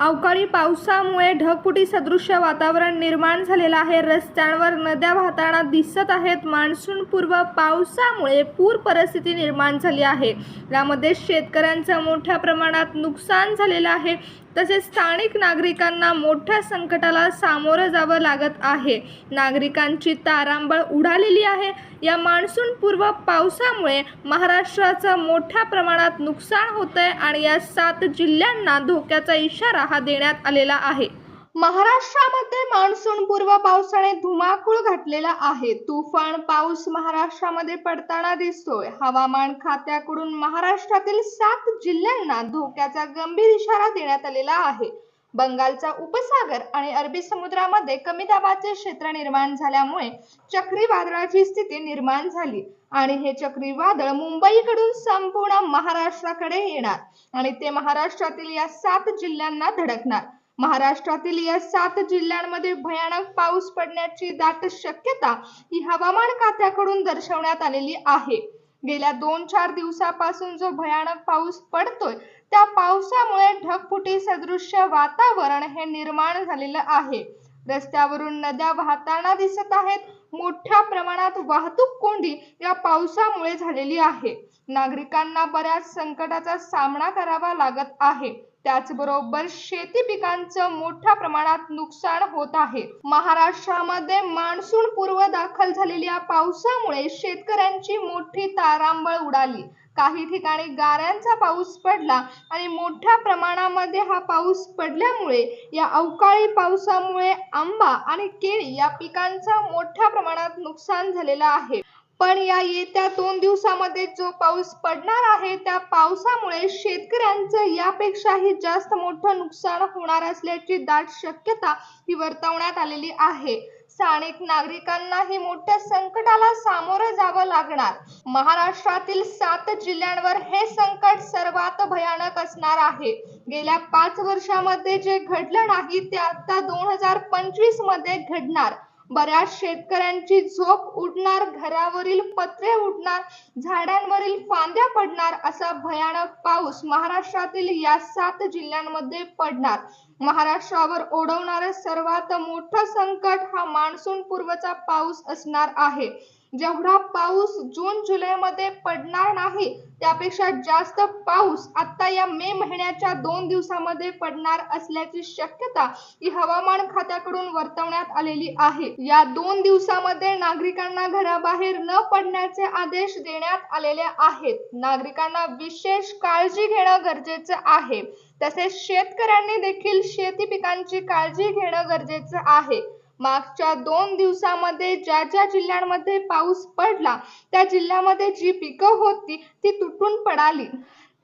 अवकाळी पावसामुळे ढगफुटी सदृश्य वातावरण निर्माण झालेलं आहे. रस्त्यांवर नद्या वाहताना दिसत आहेत मान्सूनपूर्व पावसामुळे पूर परिस्थिती निर्माण झाली आहे. यामध्ये शेतकऱ्यांचं मोठ्या प्रमाणात नुकसान झालेलं आहे. तसेच स्थानिक नागरिकांना मोठ्या संकटाला सामोरं जावं लागत आहे. नागरिकांची तारांबळ उडालेली आहे. या मान्सूनपूर्व पावसामुळे महाराष्ट्राचं मोठ्या प्रमाणात नुकसान होत आहे आणि या सात जिल्ह्यांना धोक्याचा इशारा हा देण्यात आलेला आहे. महाराष्ट्रामध्ये मान्सून पूर्व पावसाने धुमाकूळ घातलेला आहे. तुफान पाऊस महाराष्ट्रामध्ये पडताना दिसतोय. हवामान खात्याकडून महाराष्ट्रातील सात जिल्ह्यांना धोक्याचा गंभीर इशारा देण्यात आलेला आहे. बंगालचा उपसागर आणि अरबी समुद्रामध्ये कमी दाबाचे क्षेत्र निर्माण झाल्यामुळे चक्रीवादळाची स्थिती निर्माण झाली आणि हे चक्रीवादळ मुंबईकडून संपूर्ण महाराष्ट्राकडे येणार आणि ते महाराष्ट्रातील या सात जिल्ह्यांना धडकणार. महाराष्ट्रातील या सात जिल्ह्यांमध्ये भयानक पाऊस पडण्याची दाट शक्यता ही हवामान खात्याकडून दर्शवण्यात आलेली आहे. गेल्या दोन चार दिवसापासून जो भयानक पाऊस पडतोय त्या पावसामुळे ढगफुटी सदृश्य वातावरण हे निर्माण झालेलं आहे. रस्त्यावरून नद्या वाहताना दिसत आहेत. मोठ्या प्रमाणात वाहतूक कोंडी या पावसामुळे झालेली आहे. नागरिकांना बऱ्याच संकटाचा सामना करावा लागत आहे. त्याचबरोबर शेती पिकांचं मोठ्या प्रमाणात नुकसान होत आहे. महाराष्ट्रामध्ये मान्सून पूर्व दाखल झालेल्या पावसामुळे शेतकऱ्यांची मोठी तारांबळ उडाली. काही ठिकाणी गाऱ्यांचा पाऊस पडला आणि मोठ्या प्रमाणामध्ये हा पाऊस पडल्यामुळे या अवकाळी पावसामुळे आंबा आणि केळी या पिकांचा मोठ्या प्रमाणात नुकसान झालेलं आहे. पण या येत्या दोन दिवसामध्ये जो पाऊस पडणार आहे त्या पावसामुळे शेतकऱ्यांचं यापेक्षाही जास्त मोठं नुकसान होणार असल्याची दाट शक्यता ही वर्तवण्यात आलेली आहे. स्थानिक नागरिकांनाही मोठ्या संकटाला सामोरं जावं लागणार. महाराष्ट्रातील सात जिल्ह्यांवर हे संकट सर्वात भयानक असणार आहे. गेल्या पाच वर्षामध्ये जे घडलं नाही ते आता दोन हजार पंचवीसमध्ये घडणार. बऱ्याच शेतकऱ्यांची झोप उडणार घरावरील पत्रे उडणार झाडांवरील फांद्या पडणार असा भयानक पाऊस महाराष्ट्रातील या सात जिल्ह्यांमध्ये पडणार. महाराष्ट्रावर ओढवणारं सर्वात मोठं संकट हा मान्सून पूर्वचा पाऊस असणार आहे. जेवढा पाऊस जून जुलैमध्ये पडणार नाही त्यापेक्षा जास्त पाऊस आता या मे महिन्याच्या दोन दिवसामध्ये पडणार असल्याची शक्यता ही हवामान खात्याकडून वर्तवण्यात आलेली आहे. या दोन दिवसामध्ये नागरिकांना घराबाहेर न पडण्याचे आदेश देण्यात आलेले आहेत. नागरिकांना विशेष काळजी घेणं गरजेचं आहे. तसेच शेतकऱ्यांनी देखील शेती पिकांची काळजी घेणं गरजेचं आहे. मागच्या दोन दिवसामध्ये ज्या ज्या जिल्ह्यांमध्ये पाऊस पडला त्या जिल्ह्यामध्ये जी पिकं होती ती तुटून पडाली.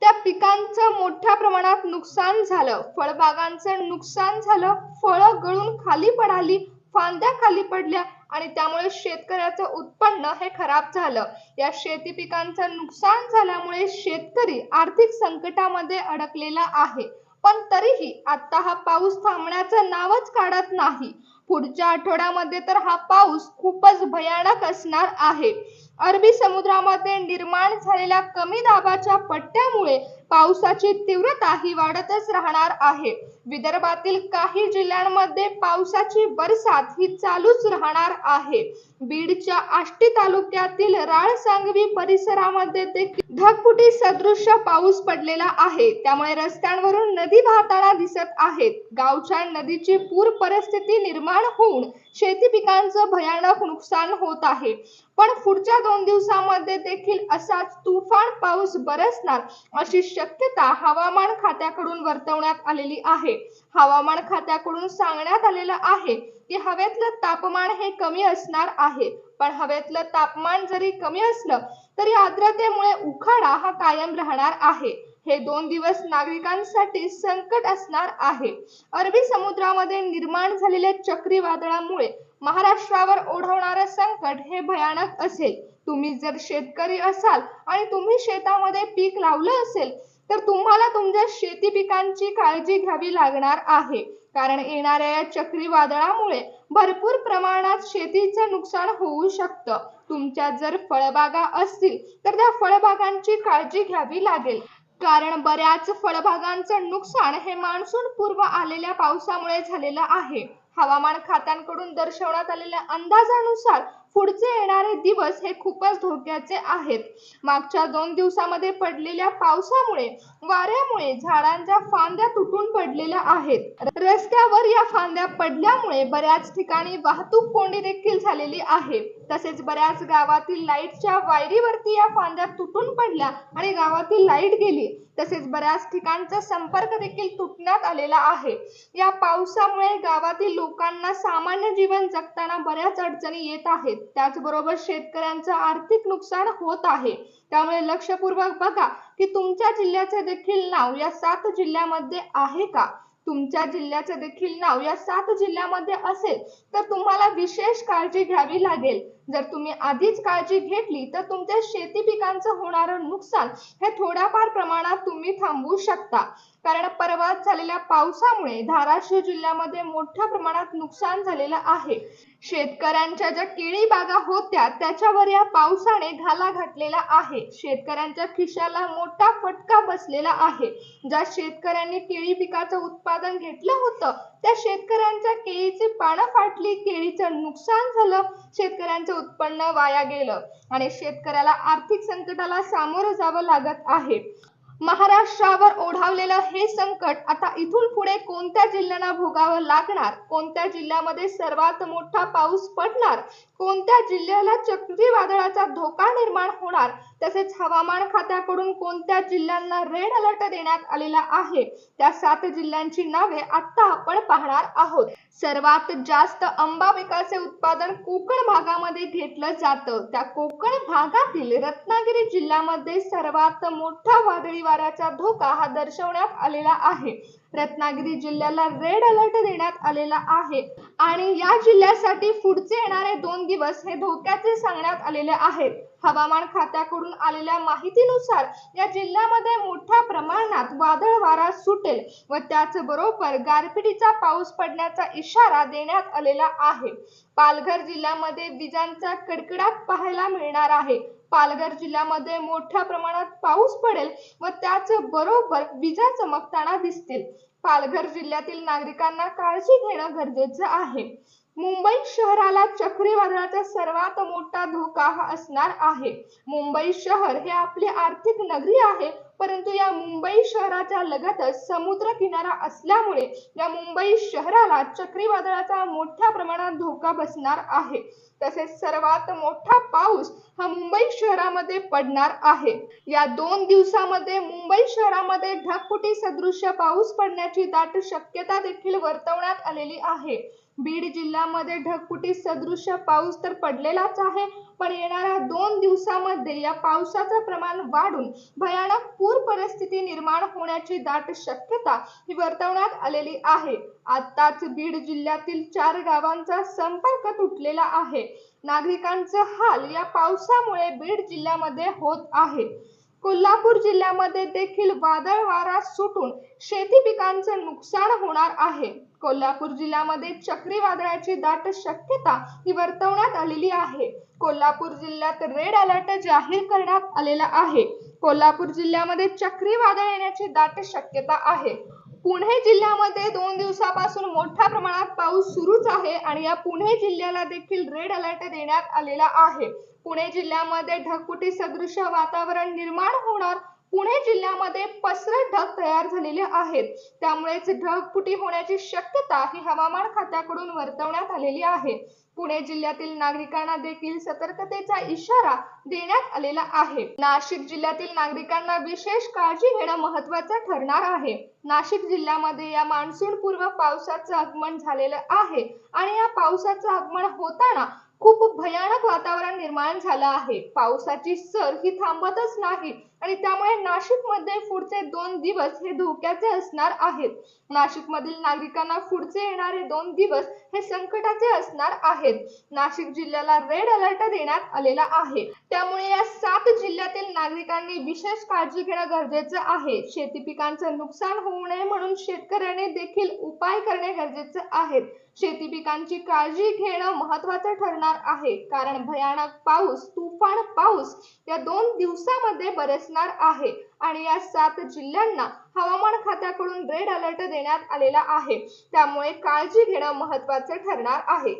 त्या पिकांचं मोठ्या प्रमाणात नुकसान झालं. फळबागांचं नुकसान झालं. फळं गळून खाली पडाली फांद्या खाली पडल्या आणि त्यामुळे शेतकऱ्याचं उत्पन्न हे खराब झालं. या शेती पिकांचं नुकसान झाल्यामुळे शेतकरी आर्थिक संकटामध्ये अडकलेला आहे. पण तरीही आता हा पाऊस थांबण्याचं नावच काढत नाही. पुढच्या आठवड्यामध्ये तर हा पाऊस खूपच भयानक असणार आहे. अरबी समुद्रामध्ये निर्माण झालेल्या कमी दाबाच्या पट्ट्यामुळे पावसाची तीव्रता ही वाढतच राहणार आहे. विदर्भातील काही जिल्ह्यांमध्ये पावसाची बरसात ही चालूच राहणार आहे. बीडच्या आष्टी तालुक्यातील राळसांगवी परिसरामध्ये देखील ढगफुटी सदृश पाऊस पडलेला आहे. त्यामुळे रस्त्यांवरून नदी वाहताना दिसत आहेत. गावच्या नदीची पूर परिस्थिती निर्माण होऊन शेती पिकांचं भयानक नुकसान होत आहे. पण पुढच्या दोन दिवसामध्ये देखील असाच तुफान पाऊस बरसणार अशी शक्यता हवामान खात्याकडून वर्तवण्यात आलेली आहे. हवामान खात्याकडून सांगण्यात आलेलं आहे की हवेतलं तापमान हे कमी असणार आहे. पण हवेतलं तापमान जरी कमी असलं तरी आर्द्रतेमुळे उखाडा हा कायम राहणार आहे. हे दोन दिवस नागरिकांसाठी संकट असणार आहे. अरबी समुद्रामध्ये निर्माण झालेल्या चक्रीवादळामुळे महाराष्ट्रावर ओढवणारं संकट हे भयानक असेल. तुम्ही जर शेतकरी असाल आणि तुम्ही शेतामध्ये पीक लावलं असेल तर तुम्हाला तुमच्या शेती पिकांची काळजी घ्यावी लागणार आहे. कारण येणाऱ्या या चक्रीवादळामुळे भरपूर प्रमाणात शेतीचं नुकसान होऊ शकतं. तुमच्या जर फळबागा असतील तर त्या फळबागांची काळजी घ्यावी लागेल. कारण बऱ्याच फळबागांचं नुकसान हे मान्सून पूर्व आलेल्या पावसामुळे झालेलं आहे. हवामान खात्यांकडून दर्शवण्यात आलेल्या अंदाजानुसार पुढचे येणारे दिवस हे खूपच धोक्याचे आहेत. मागच्या दोन दिवसामध्ये पडलेल्या पावसामुळे वाऱ्यामुळे झाडांच्या फांद्या तुटून पडलेल्या आहेत. रस्त्यावर या फांद्या पडल्यामुळे बऱ्याच ठिकाणी वाहतूक कोंडी देखील झालेली आहे. तसेच बऱ्याच गावातील लाईटच्या वायरीवरती या फांद्या तुटून पडल्या आणि गावातील लाइट गेली. तसेच बऱ्याच ठिकाणचा संपर्क देखील तुटण्यात आलेला आहे. या पावसामुळे गावातील लोकांना सामान्य जीवन जगताना बऱ्याच अडचणी येत आहेत. त्याचबरोबर शेतकऱ्यांचं आर्थिक नुकसान होत आहे. त्यामुळे लक्षपूर्वक बघा की तुमच्या जिल्ह्याचे देखील नाव या सात जिल्ह्यामध्ये आहे का? तुमच्या जिल्ह्याचे देखील नाव या सात जिल्ह्यामध्ये असेल तर तुम्हाला विशेष काळजी घ्यावी लागेल. जर तुम्ही आधीच काळजी घेतली तर तुमच्या शेती पिकांचं होणारं नुकसान हे थोड्याफार प्रमाणात तुम्ही थांबवू शकता. कारण परवाच झालेल्या पावसामुळे धाराशिव जिल्ह्यामध्ये मोठ्या प्रमाणात नुकसान झालेलं आहे. शेतकऱ्यांच्या ज्या केळी बागा होत्या त्याच्यावर या पावसाने घाला घातलेला आहे. शेतकऱ्यांच्या खिशाला मोठा फटका बसलेला आहे. ज्या शेतकऱ्यांनी केळी पिकाचं उत्पादन घेतलं होतं त्या शेतकऱ्यांच्या केळीची पानं फाटली केळीचं नुकसान झालं शेतकऱ्यांचं उत्पन्न वाया गेलं आणि शेतकऱ्याला आर्थिक संकटाला सामोरं जावं लागत आहे. महाराष्ट्रावर ओढावलेलं हे संकट आता इथून पुढे कोणत्या जिल्ह्यांना भोगावं लागणार? कोणत्या जिल्ह्यामध्ये सर्वात मोठा पाऊस पडणार? कोणत्या जिल्ह्याला चक्रीवादळाचा धोका निर्माण होणार? तसेच हवामान खात्याकडून कोणत्या जिल्ह्यांना रेड अलर्ट देण्यात आलेला आहे? त्या सात जिल्ह्यांची नावे आता आपण पाहणार आहोत. सर्वात जास्त आंबा पिकाचे उत्पादन कोकण भागामध्ये घेतलं जातं. त्या कोकण भागातील रत्नागिरी जिल्ह्यामध्ये सर्वात मोठा वादळी वाऱ्याचा धोका हा दर्शवण्यात आलेला आहे. रत्नागिरी जिल्ह्याला रेड अलर्ट देण्यात आलेला आहे. आणि या जिल्ह्यासाठी पुढचे येणारे दोन दिवस हे धोक्याचे सांगण्यात आलेले आहेत. हवामान खात्याकडून आलेल्या माहितीनुसार या जिल्ह्यामध्ये मोठ्या प्रमाणात वादळ वारा सुटेल व त्याचबरोबर गारपिटीचा पाऊस पडण्याचा इशारा देण्यात आलेला आहे. पालघर जिल्ह्यामध्ये विजांचा कडकडाट पाहायला मिळणार आहे. पालघर जिल्ह्यामध्ये मोठ्या प्रमाणात पाऊस पडेल व त्याच बरोबर विजा चमकताना दिसतील. पालघर जिल्ह्यातील नागरिकांना काळजी घेणं गरजेचं आहे. मुंबई शहराला चक्रीवादळाचा सर्वात मोठा धोका हा असणार आहे. मुंबई शहर हे आपली आर्थिक नगरी आहे परंतु या मुंबई शहराच्या लगतच समुद्र किनारा असल्यामुळे या मुंबई शहराला चक्रीवादळाचा मोठ्या प्रमाणात धोका बसणार आहे. तसेच सर्वात मोठा पाऊस हा मुंबई शहरामध्ये पडणार आहे. या दोन दिवसामध्ये मुंबई शहरामध्ये ढगफुटी सदृश्य पाऊस पडण्याची दाट शक्यता देखील वर्तवण्यात आलेली आहे. बीड जिल्ह्यामध्ये ढगफुटी सदृश पाऊस तर पडलेलाच आहे पण येणाऱ्या दोन दिवसामध्ये या पावसाचं प्रमाण वाढून भयानक पूर परिस्थिती निर्माण होण्याची दाट शक्यता ही वर्तवण्यात आलेली आहे. आताच बीड जिल्ह्यातील चार गावांचा संपर्क तुटलेला आहे. नागरिकांचा हाल या पावसामुळे बीड जिल्ह्यामध्ये होत आहे. कोल्हापूर जिल्ह्यामध्ये देखील वादळ वारा सुटून शेती पिकांचे नुकसान होणार आहे. कोल्हापूर जिल्ह्यामध्ये चक्रीवादळाची दाट शक्यता ही वर्तवण्यात आलेली आहे. कोल्हापूर जिल्ह्यात रेड अलर्ट जाहीर करण्यात आलेला आहे. कोल्हापूर जिल्ह्यामध्ये चक्रीवादळ येण्याची दाट शक्यता आहे. पुणे जिल्ह्यामध्ये दोन दिवसापासून मोठ्या प्रमाणात पाऊस सुरूच आहे आणि या पुणे जिल्ह्याला देखील रेड अलर्ट देण्यात आलेला आहे. पुणे जिल्ह्यामध्ये ढगफुटी सदृश वातावरण निर्माण होणार पुणे जिल्ह्यामध्ये पसरत ढग तयार झालेले आहेत. त्यामुळेच ढगफुटी होण्याची शक्यता ही हवामान खात्याकडून वर्तवण्यात आलेली आहे. पुणे जिल्ह्यातील नागरिकांना देखील सतर्कतेचा इशारा देण्यात आलेला आहे. नाशिक जिल्ह्यातील नागरिकांना विशेष काळजी घेणं महत्वाचं ठरणार आहे. नाशिक जिल्ह्यामध्ये या मान्सून पूर्व पावसाचं आगमन झालेलं आहे आणि या पावसाचं आगमन होताना खूप भयानक वातावरण निर्माण झालं आहे. पावसाची सर ही थांबतच नाही. आणि त्यामुळे नाशिकमध्ये पुढचे दोन दिवस हे धोक्याचे असणार आहेत. नाशिक मधील नागरिकांना पुढचे येणारे दोन दिवस हे संकटाचे असणार आहेत. नाशिक जिल्ह्याला रेड अलर्ट देण्यात आलेला आहे. त्यामुळे या सात जिल्ह्यातील नागरिकांनी विशेष काळजी घेणं गरजेचं आहे. शेती पिकांचं नुकसान होऊ नये म्हणून शेतकऱ्यांनी देखील उपाय करणे गरजेचे आहेत शेती पिकांची काळजी घेणं महत्वाचं ठरणार आहे. कारण भयानक पाऊस तुफान पाऊस या दोन दिवसामध्ये असणार आहे. आणि या सात जिल्ह्यांना हवामान खात्याकडून रेड अलर्ट देण्यात आलेला आहे. त्यामुळे काळजी घेणं महत्त्वाचे ठरणार आहे.